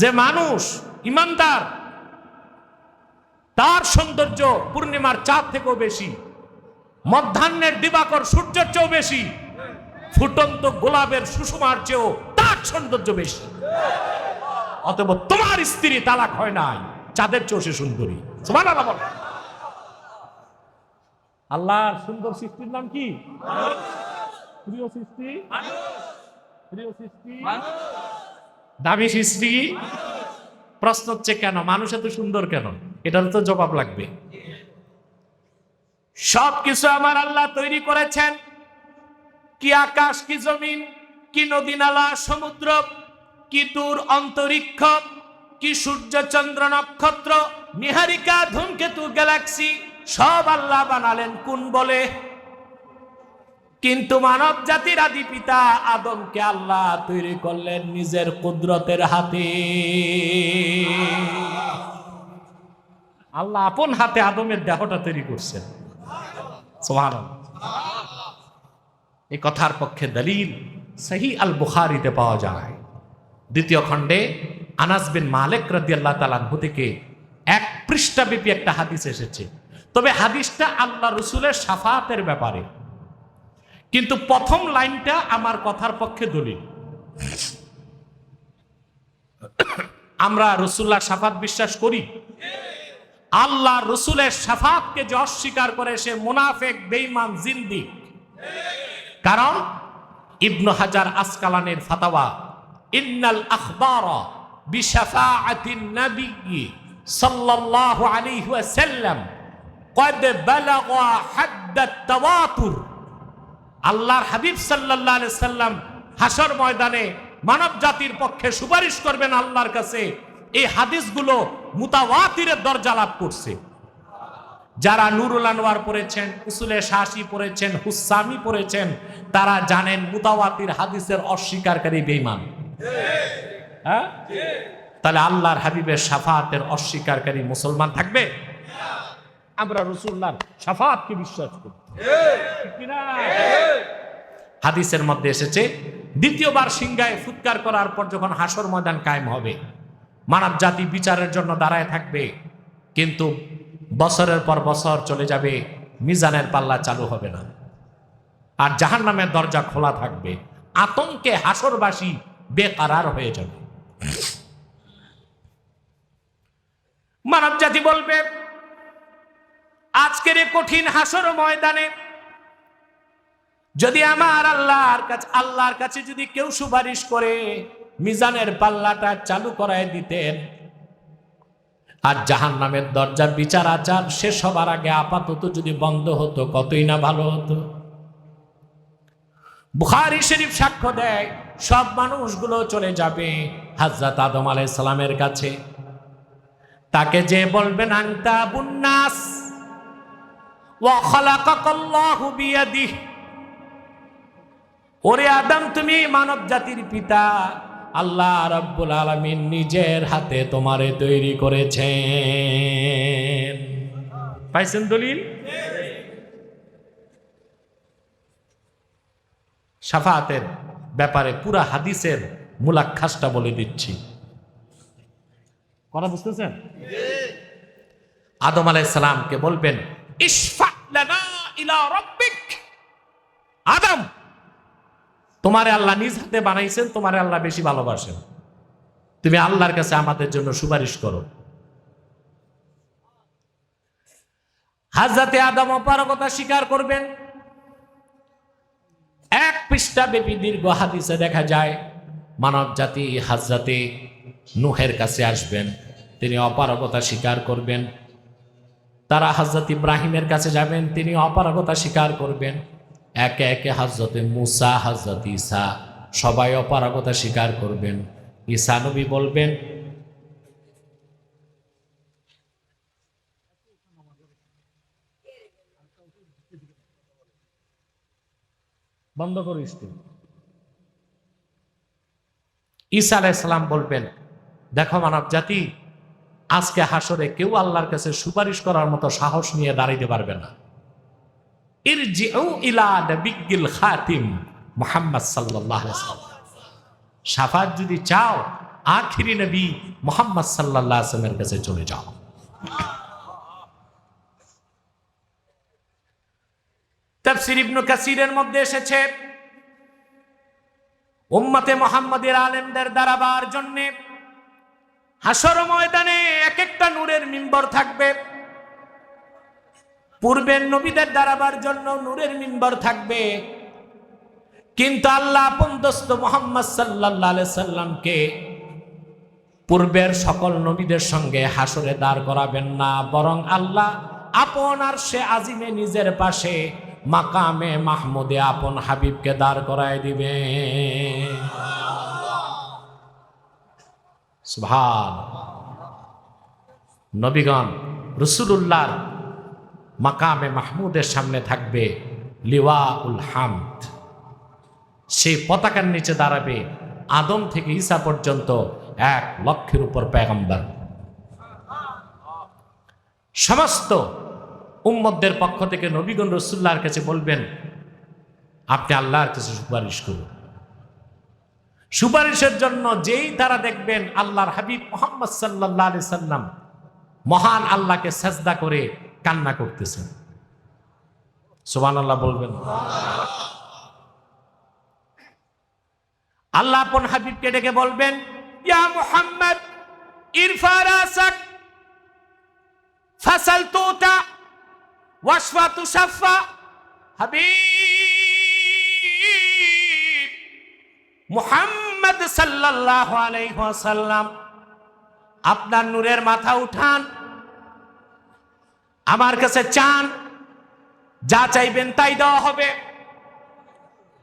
যে মানুষ ইমানদার, তার সৌন্দর্য পূর্ণিমার চাঁদ থেকেও বেশি, মধ্যাহ্নের দিবাকর সূর্যের চেয়েও বেশি, ফুটন্ত গোলাপের সুষমার চেয়েও তার সৌন্দর্য বেশি। অতএব তোমার স্ত্রী তালাক হয় নাই, চাঁদের চেয়েও সে সুন্দরী। আল্লাহর সুন্দর সৃষ্টির নাম কি? প্রিয় সৃষ্টি? প্রিয় সৃষ্টি? দামি সৃষ্টি? প্রশ্ন হচ্ছে কেন? মানুষ এত সুন্দর কেন? এটার তো জবাব লাগবে। সব কিছু আমার আল্লাহ তৈরি করেছেন। কি আকাশ, কি জমিন, কি নদী, নালা, সমুদ্র, কি দূর অন্তরিক্ষ, কি সূর্য, চন্দ্র, নক্ষত্র, নিহারিকা, ধূমকেতু, গ্যালাক্সি, সব আল্লাহ বানালেন। কোন বলে? কিন্তু মানব জাতির আদি পিতা আদমকে আল্লাহ তৈরি করলেন নিজের কুদরতের হাতে। আল্লাহ আপন হাতে আদমের দেহটা তৈরি করছেন। এই কথার পক্ষে দলিল সহি আল বুখারিতে পাওয়া যায়। দ্বিতীয় খণ্ডে আনাস বিন মালিক রাদিয়াল্লাহু তাআলা আনহু থেকে এক পৃষ্ঠাব্যাপী একটা হাদিস এসেছে। তবে হাদিসটা আল্লাহ রসুলের সাফাতের ব্যাপারে। কিন্তু প্রথম লাইনটা আমার কথার পক্ষে দলিল। আমরা রসুল্লাহ সাফাত বিশ্বাস করি। আল্লাহ রসুলের সাফাতকে যে অস্বীকার করে সে মুনাফেক বেইমান জিন্দিক। কারণ ইবনু হাজার আসকালানের ফাতাওয়া, ইন্নাল আখবার বিশাফাআতিন নবী সাল্লাল্লাহু আলাইহি ওয়াসাল্লাম, কদ বালাগা হাদ্দাত তাওয়াতুর আল্লাহর হাবিব আলাইহি সাল্লাম হাসর ময়দানে মানব জাতির পক্ষে সুপারিশ করবেন আল্লাহর কাছে। এই হাদিসগুলো মুতাওয়াতিরের দরজা লাভ করছে। যারা নুরুল আনোয়ার পড়েছেন, উসুলে শাসি পড়েছেন, হুসামি পড়েছেন, তারা জানেন মুতাওয়াতির হাদিসের অস্বীকারী বেঈমান। হ্যাঁ? তাহলে আল্লাহর হাবিবের সাফাতের অস্বীকারী মুসলমান থাকবে? আমরা রসুল্লাহর সাফাতকে বিশ্বাস করি? হাদিসের মধ্যে এসেছে, দ্বিতীয়বার সিংহায় ফুৎকার করার পর যখন হাসর ময়দান কায়েম হবে, মানব জাতি বিচারের জন্য দাঁড়ায় থাকবে, কিন্তু বছরের পর বছর চলে যাবে, মিজানের পাল্লা চালু হবে না। আর জাহান নামের দরজা খোলা থাকবে, আতঙ্কে হাসরবাসী বেকারার হয়ে যাবে। মানব জাতি বলবে আজকের কঠিন হাসর ময়দানে যদি আমার আল্লাহর কাছে আল্লাহর কাছে যদি কেউ সুপারিশ করে মিজানের পাল্লাটা চালু করায় দিতেন, আর জাহান নামের দরজার বিচার আচার শেষ হবার আগে আপাতত যদি বন্ধ হতো, কতই না ভালো হতো? বুখারি শরীফ সাক্ষ্য দেয়, সব মানুষগুলো চলে যাবে হাজরত আদম আলাই সালামের কাছে। তাকে যে বলবেন আংতা বুন্নাস। ওরে আদম তুমি মানব জাতির পিতা। আল্লাহ রব্বুল আলমিন নিজের হাতে তোমারে তৈরি করেছেন। পাইছেন দলিল? সাফাতের ব্যাপারে পুরা হাদিসের মুলাক্ষাসটা বলে দিচ্ছি। কথা বুঝতেছেন? আদম আলাইসালামকে বলবেন লানা ইলা আদম, তোমারে আল্লাহ নিজ হাতে বানাইছেন, তোমারে আল্লাহ বেশি ভালোবাসেন। তুমি আল্লাহর কাছে আমাদের জন্য সুপারিশ করো। হাজরাতে আদম অপারগতা স্বীকার করবেন। এক পৃষ্ঠা ব্যাপী দীর্ঘ হাদিসে দেখা যায়, মানব জাতি হাজরাতে নুহের কাছে আসবেন, তিনি অপারগতা স্বীকার করবেন। তারা হজরত ইব্রাহিমের কাছে যাবেন তিনি অপারগতা স্বীকার করবেন। একে একে হজরতে মুসা হজরত ঈসা সবাই অপারগতা স্বীকার করবেন। ঈসা নবী বলবেন বন্ধ করিস তুই। ঈসা আলাইসালাম বলবেন দেখো মানব জাতি আজকে হাসরে কেউ আল্লাহর কাছে সুপারিশ করার মতো সাহস নিয়ে দাঁড়াইতে পারবে না। ইরজিউ ইলা মুহাম্মদ সাল্লাল্লাহু সাফাত যদি চাও, আখিরি নবী মোহাম্মদ সাল্লাহ আসলামের কাছে চলে যাও। তাফসির ইবনু কাসিরের মধ্যে এসেছে, উম্মতে মোহাম্মদের আলেমদের দাঁড়াবার জন্য হাসর ময়দানে এক একটা নূরের মিম্বর থাকবে। পূর্বের নবীদের দাঁড়াবার জন্য নূরের মিম্বর থাকবে। কিন্তু আল্লাহ আপন দোস্ত মোহাম্মদ সাল্লাহ সাল্লামকে পূর্বের সকল নবীদের সঙ্গে হাসরে দাঁড় করাবেন না, বরং আল্লাহ আপন আর সে আজিমে নিজের পাশে মাকামে মাহমুদে আপন হাবিবকে দাঁড় করায় দিবে সুভান নবীগণ রসুল্লাহর মাকামে মাহমুদের সামনে থাকবে লিওয়া উল হামদ। সেই পতাকার নিচে দাঁড়াবে আদম থেকে ঈসা পর্যন্ত এক লক্ষের উপর পেগম্বর সমস্ত উম্মদের পক্ষ থেকে নবীগণ রসুল্লাহর কাছে বলবেন, আপনি আল্লাহর কাছে সুপারিশ করুন। সুপারিশের জন্য যেই তারা দেখবেন আল্লাহর হাবিব মোহাম্মদ সাল্লাহ আলি সাল্লাম মহান আল্লাহকে সেজদা করে কান্না করতেছেন। সুবান আল্লাহ বলবেন। আল্লাহ আপন হাবিবকে ডেকে বলবেন, ইয়া মুহাম্মদ ইরফা রাসাক ফাসাল তুতা, ওয়াশফা তুশাফা হাবিব, মুহাম্মদ সাল্লাল্লাহু আলাইহি ওয়াসাল্লাম, আপনার নূরের মাথা উঠান, আমার কাছে চান, যা চাইবেন তাই দেওয়া হবে।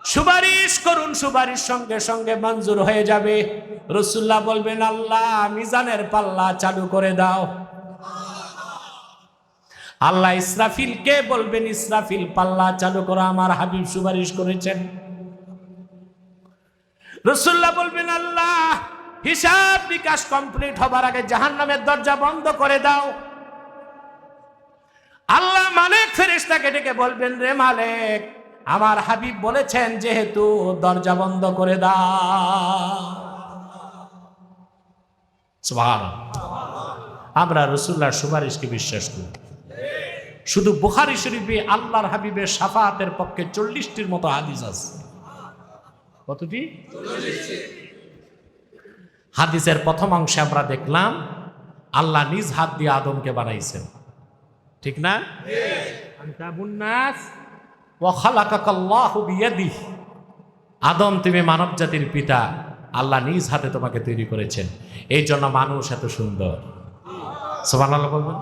সুপারিশ করুন, সুপারিশ সঙ্গে সঙ্গে মঞ্জুর হয়ে যাবে। রসুল্লাহ বলবেন, আল্লাহ, মিজানের পাল্লা চালু করে দাও। আল্লাহ ইসরাফিলকে বলবেন, ইসরাফিল পাল্লা চালু করা আমার হাবিব সুপারিশ করেছেন। রসুল্লাহ বলবেন, আল্লাহ, হিসাব বিকাশ কমপ্লিট হবার আগে জাহান নামের দরজা বন্ধ করে দাও। আল্লাহ মালিক ফেরেশতাকে ডেকে বলবেন, রে মালিক, আমার হাবিব বলেছেন যেহেতু দরজা বন্ধ করে দাও। আমরা রসুল্লাহর সুপারিশকে বিশ্বাস করি। শুধু বুখারি শরীফে আল্লাহর হাবিবের সাফাতের পক্ষে চল্লিশটির মতো হাদিস আছে। কতটি হাদিসের প্রথম অংশে আমরা দেখলাম আল্লাহ নিজ হাত দিয়ে আদমকে বানাইছেন। ঠিক না? আদম তুমি মানব জাতির পিতা আল্লাহ নিজ হাতে তোমাকে তৈরি করেছেন। এই জন্য মানুষ এত সুন্দর। সোমান আল্লাহ বলবেন?